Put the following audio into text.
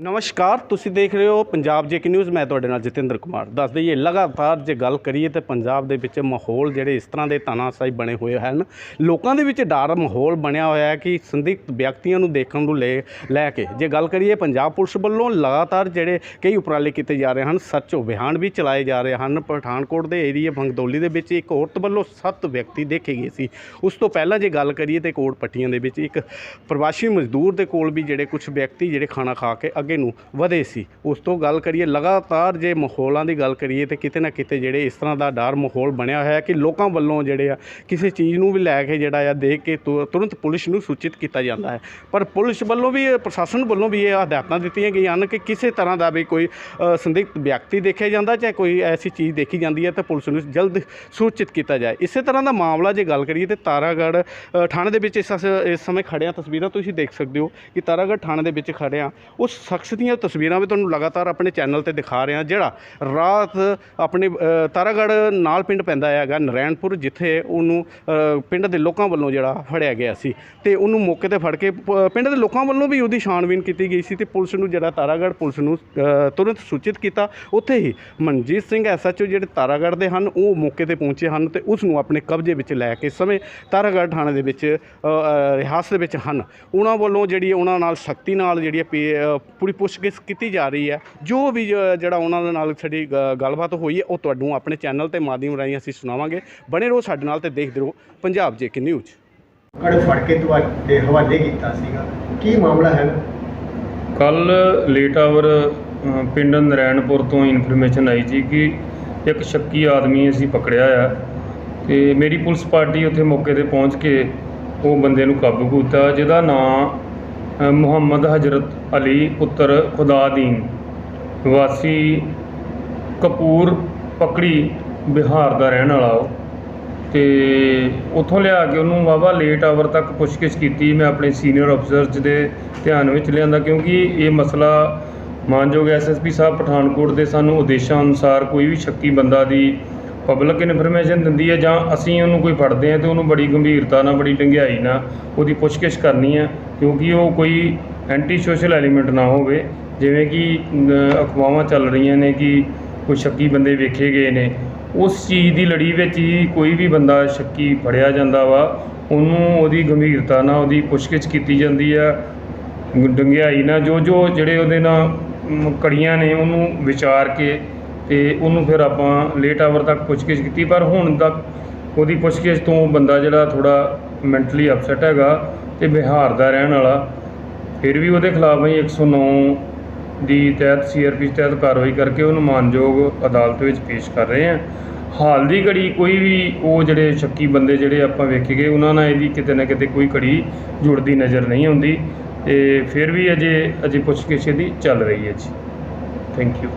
ਨਮਸਕਾਰ, ਤੁਸੀਂ ਦੇਖ ਰਹੇ ਹੋ ਪੰਜਾਬ ਜੇਕੇ ਨਿਊਜ਼। ਮੈਂ ਤੁਹਾਡੇ ਨਾਲ ਜਤਿੰਦਰ ਕੁਮਾਰ। ਦੱਸ ਦਈਏ, ਲਗਾਤਾਰ ਜੇ ਗੱਲ ਕਰੀਏ ਤੇ ਪੰਜਾਬ ਦੇ ਵਿੱਚ ਮਾਹੌਲ ਜਿਹੜੇ ਇਸ ਤਰ੍ਹਾਂ ਦੇ ਤਾਨਾਸ਼ਾਹੀ ਬਣੇ ਹੋਏ ਹਨ, ਲੋਕਾਂ ਦੇ ਵਿੱਚ ਡਰ ਮਾਹੌਲ ਬਣਿਆ ਹੋਇਆ ਹੈ ਕਿ ਸੰਦਿਗਧ ਵਿਅਕਤੀਆਂ ਨੂੰ ਦੇਖਣ ਨੂੰ ਲੈ ਲੈ ਕੇ। ਜੇ ਗੱਲ ਕਰੀਏ ਪੰਜਾਬ ਪੁਲਿਸ ਵੱਲੋਂ, ਲਗਾਤਾਰ ਜਿਹੜੇ ਕਈ ਉਪਰਾਲੇ ਕੀਤੇ ਜਾ ਰਹੇ ਹਨ ਸਰਚ ਅਭਿਆਨ ਵੀ ਚਲਾਏ ਜਾ ਰਹੇ ਹਨ। ਪਠਾਨਕੋਟ ਦੇ ਏਰੀਆ ਭੰਗਦੌਲੀ ਦੇ ਵਿੱਚ ਇੱਕ ਔਰਤ ਵੱਲੋਂ ਸੱਤ ਵਿਅਕਤੀ ਦੇਖੇ ਗਏ ਸੀ। ਉਸ ਤੋਂ ਪਹਿਲਾਂ ਜੇ ਗੱਲ ਕਰੀਏ ਤੇ ਕੋਟ ਪੱਟੀਆਂ ਦੇ ਵਿੱਚ ਇੱਕ ਪ੍ਰਵਾਸੀ ਮਜ਼ਦੂਰ ਦੇ ਕੋਲ ਵੀ ਜਿਹੜੇ ਕੁਝ ਵਿਅਕਤੀ ਜਿਹੜੇ ਖਾਣਾ ਖਾ ਕੇ ਅੱਗੇ ਨੂੰ ਵਧੇ ਸੀ। ਉਸ ਤੋਂ ਗੱਲ ਕਰੀਏ ਲਗਾਤਾਰ ਜੇ ਮਾਹੌਲਾਂ ਦੀ ਗੱਲ ਕਰੀਏ ਤੇ ਕਿਤੇ ਨਾ ਕਿਤੇ ਜਿਹੜੇ ਇਸ ਤਰ੍ਹਾਂ ਦਾ ਡਰ ਮਾਹੌਲ ਬਣਿਆ ਹੋਇਆ ਕਿ ਲੋਕਾਂ ਵੱਲੋਂ ਜਿਹੜੇ ਆ ਕਿਸੇ ਚੀਜ਼ ਨੂੰ ਵੀ ਲੈ ਕੇ ਜਿਹੜਾ ਆ ਦੇਖ ਕੇ ਤੁਰੰਤ ਪੁਲਿਸ ਨੂੰ ਸੂਚਿਤ ਕੀਤਾ ਜਾਂਦਾ ਹੈ। ਪਰ ਪੁਲਿਸ ਵੱਲੋਂ ਵੀ ਪ੍ਰਸ਼ਾਸਨ ਵੱਲੋਂ ਵੀ ਇਹ ਹਦਾਇਤਾਂ ਦਿੱਤੀਆਂ ਗਈਆਂ ਹਨ ਕਿ ਕਿਸੇ ਤਰ੍ਹਾਂ ਦਾ ਵੀ ਕੋਈ ਅ, ਸੰਦਿਗਧ ਵਿਅਕਤੀ ਦੇਖਿਆ ਜਾਂਦਾ ਜਾਂ ਕੋਈ ਐਸੀ ਚੀਜ਼ ਦੇਖੀ ਜਾਂਦੀ ਹੈ ਤਾਂ ਪੁਲਿਸ ਨੂੰ ਜਲਦ ਸੂਚਿਤ ਕੀਤਾ ਜਾਏ। ਇਸੇ ਤਰ੍ਹਾਂ ਦਾ ਮਾਮਲਾ ਜੇ ਗੱਲ ਕਰੀਏ ਤੇ ਤਾਰਾਗੜ੍ਹ ਥਾਣੇ ਦੇ ਵਿੱਚ ਇਸ ਇਸ ਸਮੇਂ ਖੜਿਆ ਤਸਵੀਰਾਂ ਤੁਸੀਂ ਦੇਖ ਸਕਦੇ ਹੋ ਕਿ ਤਾਰਾਗੜ੍ਹ ਥਾਣੇ ਦੇ ਵਿੱਚ ਖੜਿਆ ਉਸ ਸ਼ਖਸ ਦੀਆਂ ਤਸਵੀਰਾਂ ਵੀ ਤੁਹਾਨੂੰ ਲਗਾਤਾਰ ਆਪਣੇ ਚੈਨਲ ਤੇ ਦਿਖਾ ਰਿਹਾ ਜਿਹੜਾ ਰਾਤ ਆਪਣੇ ਅ, ਤਾਰਾਗੜ੍ਹ ਨਾਲ ਪਿੰਡ ਪੈਂਦਾ ਹੈਗਾ ਨਰੈਣਪੁਰ ਜਿੱਥੇ ਉਹਨੂੰ ਪਿੰਡ ਦੇ ਲੋਕਾਂ ਵੱਲੋਂ ਜਿਹੜਾ ਫੜਿਆ ਗਿਆ ਸੀ। ਤੇ ਉਹਨੂੰ ਮੌਕੇ ਤੇ ਫੜ ਕੇ ਪ- ਪਿੰਡ ਦੇ ਲੋਕਾਂ ਵੱਲੋਂ ਵੀ ਉਹਦੀ ਛਾਣਬੀਨ ਕੀਤੀ ਗਈ ਸੀ ਤੇ ਪੁਲਿਸ ਨੂੰ ਜਿਹੜਾ ਤਾਰਾਗੜ੍ਹ ਪੁਲਿਸ ਨੂੰ ਤੁਰੰਤ ਸੂਚਿਤ ਕੀਤਾ। ਉੱਥੇ ਹੀ ਮਨਜੀਤ ਸਿੰਘ ਐਸਐਚਓ ਜਿਹੜੇ ਤਾਰਾਗੜ੍ਹ ਦੇ ਹਨ ਉਹ ਮੌਕੇ ਤੇ ਪਹੁੰਚੇ ਹਨ ਤੇ ਉਸ ਨੂੰ ਆਪਣੇ ਕਬਜ਼ੇ ਵਿੱਚ ਲੈ ਕੇ ਸਮੇਂ ਤਾਰਾਗੜ੍ਹ ਥਾਣੇ ਦੇ ਵਿੱਚ ਅ, ਦੇ ਵਿੱਚ ਹਨ। ਉਹਨਾਂ ਵੱਲੋਂ ਜਿਹੜੀ ਉਹਨਾਂ ਨਾਲ ਸਖਤੀ ਨਾਲ ਜਿਹੜੀ ਹੈ ਪੇ- ਪੂਰੀ ਪੁੱਛਗਿੱਛ ਕੀਤੀ ਜਾ ਰਹੀ ਹੈ। ਜੋ ਵੀ ਜ- ਜਿਹੜਾ ਉਹਨਾਂ ਦੇ ਨਾਲ ਸਾਡੀ ਗ- ਗੱਲਬਾਤ ਹੋਈ ਹੈ ਉਹ ਤੁਹਾਨੂੰ ਆਪਣੇ ਚੈਨਲ ਤੇ ਮਾਧਿਅਮ ਰਾਹੀਂ ਅਸੀਂ ਸੁਣਾਵਾਂਗੇ। ਬਣੇ ਰਹੋ ਸਾਡੇ ਨਾਲ ਤੇ ਦੇਖਦੇ ਰਹੋ ਪੰਜਾਬ ਜੇਕੇ ਨਿਊਜ਼। ਕੜੇ ਫੜ ਕੇ ਤੁਹਾਡੇ ਹਵਾਲੇ ਕੀਤਾ ਸੀਗਾ। ਕੀ ਮਾਮਲਾ ਹੈ? ਕੱਲ ਲੇਟ ਆਵਰ ਪਿੰਡ ਨਰੈਣਪੁਰ ਤੋਂ ਇਨਫੋਰਮੇਸ਼ਨ ਆਈ ਸੀ ਕਿ ਇੱਕ ਸ਼ੱਕੀ ਆਦਮੀ ਅਸੀਂ ਪਕੜਿਆ ਆ ਤੇ ਮੇਰੀ ਪੁਲਿਸ ਪਾਰਟੀ ਉੱਥੇ ਮੌਕੇ ਤੇ ਪਹੁੰਚ ਕੇ ਉਹ ਬੰਦੇ ਨੂੰ ਕਾਬੂ ਕੀਤਾ। ਜਿਹਦਾ ਨਾਂ ਮੁਹੰਮਦ ਹਜਰਤ ਅਲੀ ਪੁੱਤਰ ਖੁਦਾਦੀਨ ਵਾਸੀ ਕਪੂਰ ਪਕੜੀ ਬਿਹਾਰ ਦਾ ਰਹਿਣ ਵਾਲਾ ਉਹ। ਤੇ ਉੱਥੋਂ ਲਿਆ ਕੇ ਉਹਨੂੰ ਵਾਹਵਾ ਲੇਟ ਆਵਰ ਤੱਕ ਪੁੱਛਗਿੱਛ ਕੀਤੀ। ਮੈਂ ਆਪਣੇ ਸੀਨੀਅਰ ਅਫਸਰਸ ਦੇ ਧਿਆਨ ਵਿੱਚ ਲਿਆਂਦਾ ਕਿਉਂਕਿ ਇਹ ਮਸਲਾ ਮਾਨਯੋਗ ਐਸਐਸਪੀ ਸਾਹਿਬ ਪਠਾਨਕੋਟ ਦੇ ਸਾਨੂੰ ਉਦੇਸ਼ਾਂ ਅਨੁਸਾਰ ਕੋਈ ਵੀ ਸ਼ੱਕੀ ਬੰਦਾ ਦੀ ਪਬਲਿਕ ਇਨਫੋਰਮੇਸ਼ਨ ਦਿੰਦੀ ਹੈ ਜਾਂ ਅਸੀਂ ਉਹਨੂੰ ਕੋਈ ਫੜਦੇ ਹਾਂ ਤੇ ਉਹਨੂੰ ਬੜੀ ਗੰਭੀਰਤਾ ਨਾਲ, ਬੜੀ ਡੰਗਿਆਈ ਨਾਲ ਉਹਦੀ ਪੁੱਛਗਿੱਛ ਕਰਨੀ ਹੈ। ਕਿਉਂਕਿ ਉਹ ਕੋਈ ਐਂਟੀ ਸੋਸ਼ਲ ਐਲੀਮੈਂਟ ਨਾ ਹੋਵੇ, ਜਿਵੇਂ ਕਿ ਅਫਵਾਹਾਂ ਚੱਲ ਰਹੀਆਂ ਨੇ ਕਿ ਕੋਈ ਸ਼ੱਕੀ ਬੰਦੇ ਵੇਖੇ ਗਏ ਨੇ, ਉਸ ਚੀਜ਼ ਦੀ ਲੜੀ ਵਿੱਚ ਹੀ ਕੋਈ ਵੀ ਬੰਦਾ ਸ਼ੱਕੀ ਫੜਿਆ ਜਾਂਦਾ ਵਾ, ਉਹਨੂੰ ਉਹਦੀ ਗੰਭੀਰਤਾ ਨਾਲ, ਉਹਦੀ ਪੁੱਛਗਿੱਛ ਕੀਤੀ ਜਾਂਦੀ ਆ, ਡੰਗਿਆਈ ਨਾਲ, ਜੋ ਜੋ ਜਿਹੜੇ ਉਹਦੇ ਨਾਲ ਕੜੀਆਂ ਨੇ, ਉਹਨੂੰ ਵਿਚਾਰ ਕੇ ਤੇ ਉਹਨੂੰ ਫਿਰ ਆਪਾਂ ਲੇਟ ਆਵਰ ਤੱਕ ਪੁੱਛਗਿੱਛ ਕੀਤੀ, ਪਰ ਹੁਣ ਤੱਕ ਉਹਦੀ ਪੁੱਛਗਿੱਛ ਤੋਂ ਬੰਦਾ ਜਿਹੜਾ ਥੋੜਾ ਮੈਂਟਲੀ ਅਪਸੈਟ ਹੈਗਾ ਤੇ ਬਿਹਾਰ ਦਾ ਰਹਿਣ ਵਾਲਾ ਫਿਰ ਵੀ ਉਹਦੇ ਖਿਲਾਫ ਅਸੀਂ 109 ਦੀ ਤਹਿਤ ਸੀਆਰਪੀ ਤਹਿਤ ਕਾਰਵਾਈ ਕਰਕੇ ਉਹਨੂੰ ਮਾਨਯੋਗ ਅਦਾਲਤ ਵਿੱਚ ਪੇਸ਼ ਕਰ ਰਹੇ ਹਾਂ। ਹਾਲ ਦੀ ਘੜੀ ਕੋਈ ਵੀ ਉਹ ਜਿਹੜੇ ਸ਼ੱਕੀ ਬੰਦੇ ਜਿਹੜੇ ਆਪਾਂ ਵੇਖੇ ਗਏ, ਉਹਨਾਂ ਨਾਲ ਇਹਦੀ ਕਿਤੇ ਨਾ ਕਿਤੇ ਕੋਈ ਘੜੀ ਜੁੜਦੀ ਨਜ਼ਰ ਨਹੀਂ ਆਉਂਦੀ ਤੇ ਫਿਰ ਵੀ ਅਜੇ ਅਜੇ ਪੁੱਛਗਿੱਛ ਇਹਦੀ ਚੱਲ ਰਹੀ ਹੈ ਜੀ। Thank you